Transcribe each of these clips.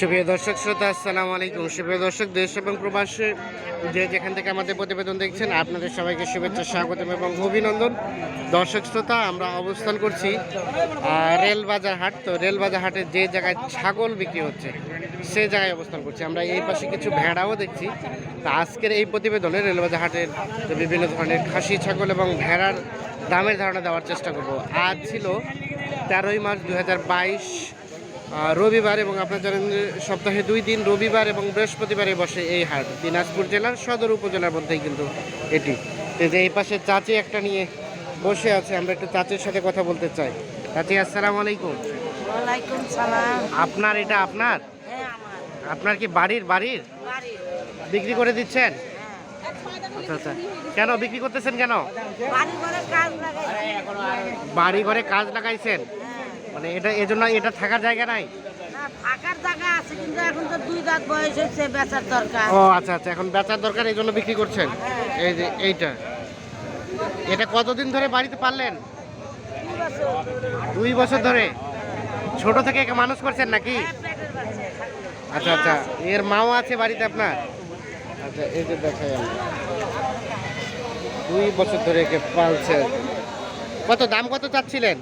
সুপ্রিয় দর্শক, শ্রোতা, আসসালামু আলাইকুম। সুপ্রিয় দর্শক, দেশ এবং প্রবাসে যে যেখান থেকে আমাদের প্রতিবেদন দেখছেন, আপনাদের সবাইকে শুভেচ্ছা, স্বাগতম এবং অভিনন্দন। দর্শক, শ্রোতা, আমরা অবস্থান করছি রেলবাজার হাট। তো রেলবাজার হাটে যে জায়গায় ছাগল বিক্রি হচ্ছে, সে জায়গায় অবস্থান করছি। আমরা এই পাশে কিছু ভেড়াও দেখছি। তা আজকের এই প্রতিবেদনে রেলবাজার হাটের বিভিন্ন ধরনের খাসি, ছাগল এবং ভেড়ার দামের ধারণা দেওয়ার চেষ্টা করব। আজ ছিল তেরোই মার্চ দু রবিবার এবং আপনার জানেন সপ্তাহে দুই দিন রবিবার এবং বৃহস্পতিবারে বসে এই হাট। দিনাজপুর জেলার সদর উপজেলার মধ্যেই কিন্তু এটি। যে এই পাশে চাচি একটা নিয়ে বসে আছে আমরা একটু চাচির সাথে কথা বলতে চাই। চাচি আসসালাম আলাইকুম। আপনার এটা আপনার? হ্যাঁ আপনার কি বাড়ির বাড়ির? বিক্রি করে দিচ্ছেন? হ্যাঁ আচ্ছা আচ্ছা। কেন বিক্রি করতেছেন কেন? বাড়ি ঘরে কাজ লাগাই বাড়ি ঘরে কাজ লাগাইছেন? হ্যাঁ। মানে এটা এজন্য এটা থাকার জায়গা নাই? থাকার জায়গা আছে কিন্তু এখন তো দুই দাঁত বয়স হচ্ছে বেচার দরকার। ও আচ্ছা আচ্ছা এখন বেচার দরকার এই জন্য বিক্রি করছেন? এই যে এইটা। এটা কতদিন ধরে বাড়িতে পারলেন দুই বছর। ধরে? ছোট থেকে একে মানুষ করছেন নাকি? হ্যাঁ, আচ্ছা আচ্ছা এর মাও আছে বাড়িতে আপনার? আচ্ছা এই যে দেখাই দুই বছর ধরে একে পালছে কত দাম কত চাচ্ছিলেন?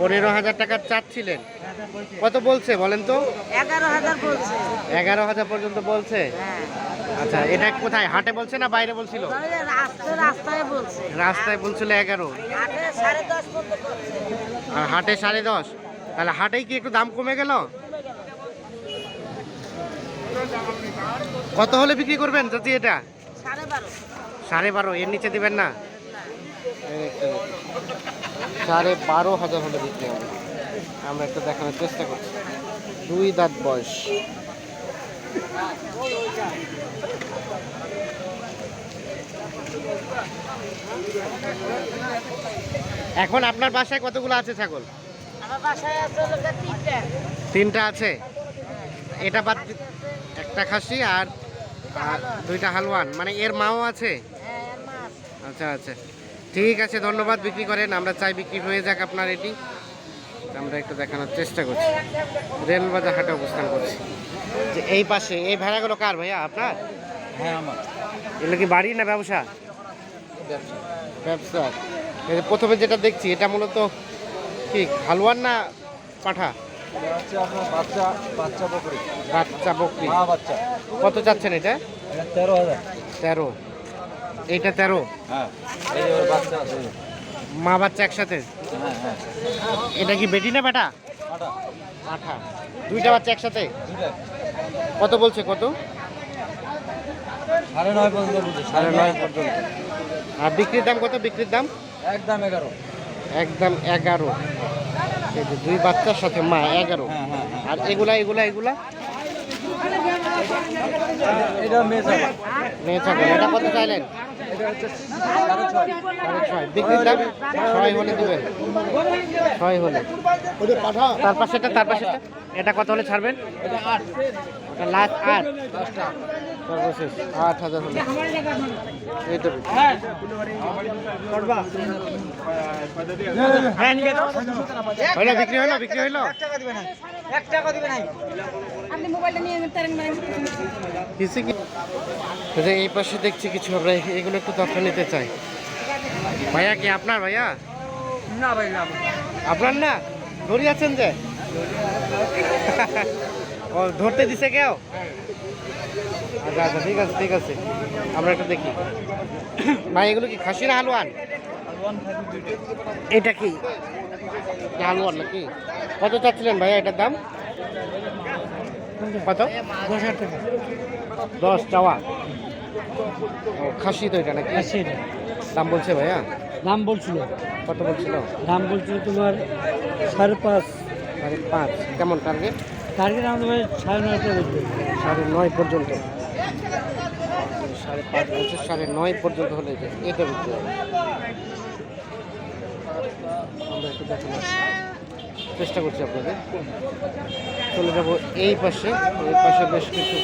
পনেরো হাজার। টাকার চাচ্ছিলেন কত বলছে বলেন তো? এগারো হাজার বলছে। এগারো হাজার পর্যন্ত বলছে? হ্যাঁ। আচ্ছা এটা কোথায়? হাটে বলছে না বাইরে বলছিল? রাস্তায় বলছিল এগারো। হাটে সাড়ে দশ আর হাটে সাড়ে দশ? তাহলে হাটেই কি একটু দাম কমে গেল? কত হলে বিক্রি করবেন যদি এটা? সাড়ে বারো। এর নিচে দিবেন না। সাড়ে বারো হাজার হলে বিক্রি হবে। আমরা একটু দেখানোর চেষ্টা করছি। দুই দাঁত বয়স। এখন আপনার বাসায় কতগুলো আছে ছাগল? তিনটে। আছে? এটা বাদ একটা খাসি আর দুইটা হালুয়ান। মানে এর মাও আছে? হ্যাঁ আচ্ছা আচ্ছা। ঠিক আছে ধন্যবাদ। বিক্রি করেন আমরা চাই বিক্রি হয়ে যাক আপনার এটি আমরা একটু দেখানোর চেষ্টা করছি। রেলবাজার হাটে অবস্থান করছি। যে এই পাশে এই ভেড়াগুলো কার ভাইয়া? আপনার? হ্যাঁ আমার। এগুলো কি বাড়ি না ব্যবসা? ব্যবসা। প্রথমে যেটা দেখছি এটা মূলত কি হালুয়ার না পাঠা? বাচ্চা বাচ্চা বকরি। বাচ্চা বকরি। বাচ্চা। কত চাচ্ছেন এটা? এটা তেরো হাজার। তেরো। এইটা তেরো। হ্যাঁ। মা বাচ্চা একসাথে? হ্যাঁ হ্যাঁ। এটা কি বেটি না বেটা? আঠা। দুইটা বাচ্চা একসাথে? কত বলছে কত? সাড়ে নয় পর্যন্ত সাড়ে নয় পর্যন্ত। আর বিক্রির দাম কত? বিক্রির দাম? একদম এগারো। একদম এগারো। দুই বাচ্চার সাথে মা এগারো। আর এগুলা এগুলা এগুলা? এটা মেয়ে ছাগল। মেয়ে ছাগল। এটা কত চাইলেন? এটা হচ্ছে সাড়ে ছয় হলে দেবেন। ছয় হলে। তার পাশেটা তার পাশেটা এটা কত হলে ছাড়বেন? এটা আট এটা লাস্ট আট। সর্বশেষ আট হাজার হলে। এই তো হইল বিক্রি হইল বিক্রি হইল এক টাকা দিবে কিছু যে এই পাশে দেখছি কিছু আমরা এগুলো একটু তথ্য নিতে চাই। ভাইয়া কি আপনার ভাইয়া? না ভাই না আপনার না? ধরি আছেন যে? ও ধরতে দিছে কেউ? আচ্ছা আচ্ছা ঠিক আছে ঠিক আছে। আমরা একটু দেখি। ভাই এগুলো কি খাসি না হালুয়ান? এটা কি? হালুয়ান নাকি? কত চাচ্ছিলেন ভাইয়া এটার দাম? কত? দশ হাজার টাকা দশ চাওয়া। ও খাসি তো এটা নাকি? দাম বলছে ভাইয়া? দাম বলছিল। কত বলছিল? দাম বলছিল তোমার সাড়ে পাঁচ। সাড়ে পাঁচ। কেমন টার্গেট টার্গেট আমাদের সাড়ে নয়টা সাড়ে নয় পর্যন্ত। সাড়ে পাঁচ বলছে সাড়ে নয় পর্যন্ত হলে এটা বিক্রি হবে। আমরা একটু দেখানোর চেষ্টা করছি আপনাদের। চলে যাব এই পাশে। এই পাশে বেশ কিছু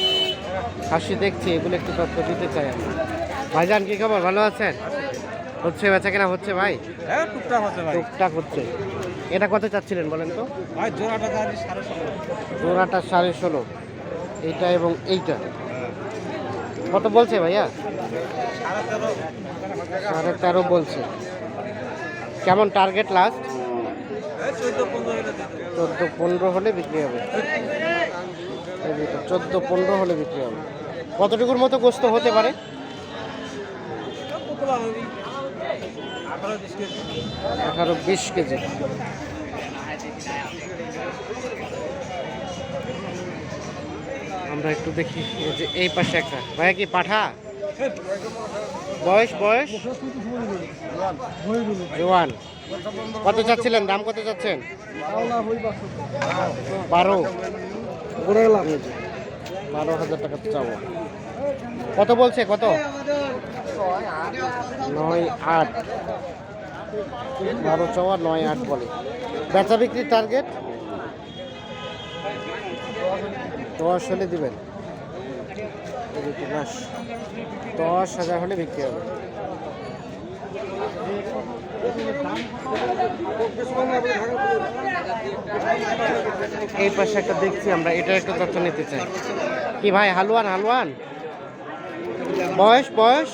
হাসি দেখছি এগুলো একটু তথ্য দিতে চাই আমি। ভাইজান কি খবর? ভালো আছেন? হচ্ছে বেচা কেনা হচ্ছে ভাই? হ্যাঁ টুকটাক হচ্ছে ভাই। টুকটাক হচ্ছে। এটা কত চাচ্ছিলেন বলেন তো? ভাই জোড়াটা সাড়ে ষোলো। জোড়াটা সাড়ে ষোলো। এইটা এবং এইটা। কত বলছে ভাইয়া? সাড়ে তেরো। সাড়ে তেরো বলছে। কেমন টার্গেট লাস্ট? চোদ্দ পনেরো হলে বিক্রি হবে। চোদ্দ পনেরো হলে বিক্রি হবে। কতটুকুর মতো গোস্ত হতে পারে? আঠারো বিশ কেজি। আমরা একটু দেখি এই পাশে একটা। ভাইয়া কি পাঠা? বয়স বয়স? জোয়ান। কত চাচ্ছিলেন? দাম কত চাচ্ছেন? বারো। বারো হাজার টাকা চাবো কত বলছে? কত? নয় আট। বারো চাওয়া, নয় আট বলে। বেচা বিক্রির টার্গেট দশ হলে দিবেন। দশ হাজার হলে বিক্রি হবে। এই পাশে একটা দেখছি আমরা, এটা একটু তথ্য নিতে চাই। কি ভাই, হালুয়ান হালুয়ান? বয়স বয়স?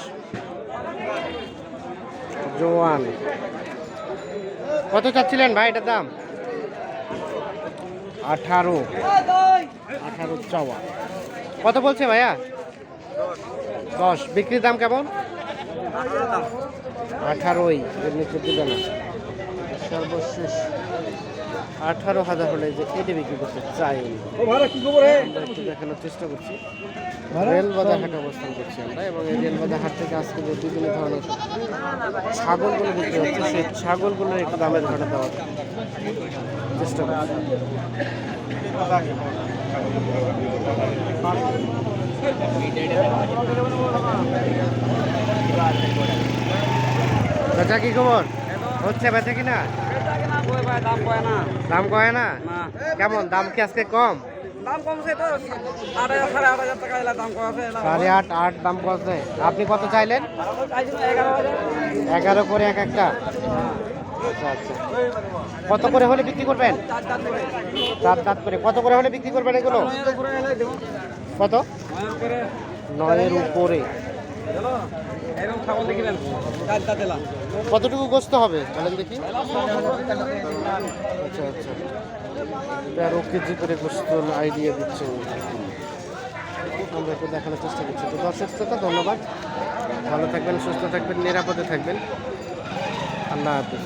জোয়ান। কত চাচ্ছিলেন ভাই এটার দাম? আঠারো। আঠারো চাওয়া। কত বলছে ভাইয়া? দশ। বিক্রির দাম কেমন? আঠারোই। দিবে না। সর্বশেষ আঠারো হাজার হলে যে এটি বিক্রি করতে চাই। একটু দেখানোর চেষ্টা করছি। রেলবাজার হাটে অবস্থান করছি আমরা এবং এই রেলবাজার হাট থেকে আজকে যে বিভিন্ন ধরনের ছাগলগুলো বিক্রি হচ্ছে সেই ছাগলগুলোর একটু দামের ধারণা দেওয়ার চেষ্টা করছি। বেচা কি খবর? হচ্ছে বেচা কিনা? দাম কয় না? দাম কয় না। না কেমন? দাম কি আজকে কম? সাড়ে আট আট দাম কমছে আপনি কত চাইলেন? এগারো করে এক একটা? আচ্ছা আচ্ছা। কত করে হলে বিক্রি করবেন? চার দাঁত করে। কত করে হলে বিক্রি করবেন এগুলো? কত? নয়ের উপরে। কতটুকু গোস্ত হবে? বলেন দেখি। আচ্ছা আচ্ছা। তেরো কেজি করে গোস্ত আইডিয়া দিচ্ছে। আমরা একটু দেখানোর চেষ্টা করছি। তো দর্শক শ্রোতা ধন্যবাদ। ভালো থাকবেন সুস্থ থাকবেন নিরাপদে থাকবেন। আল্লাহ হাফিজ।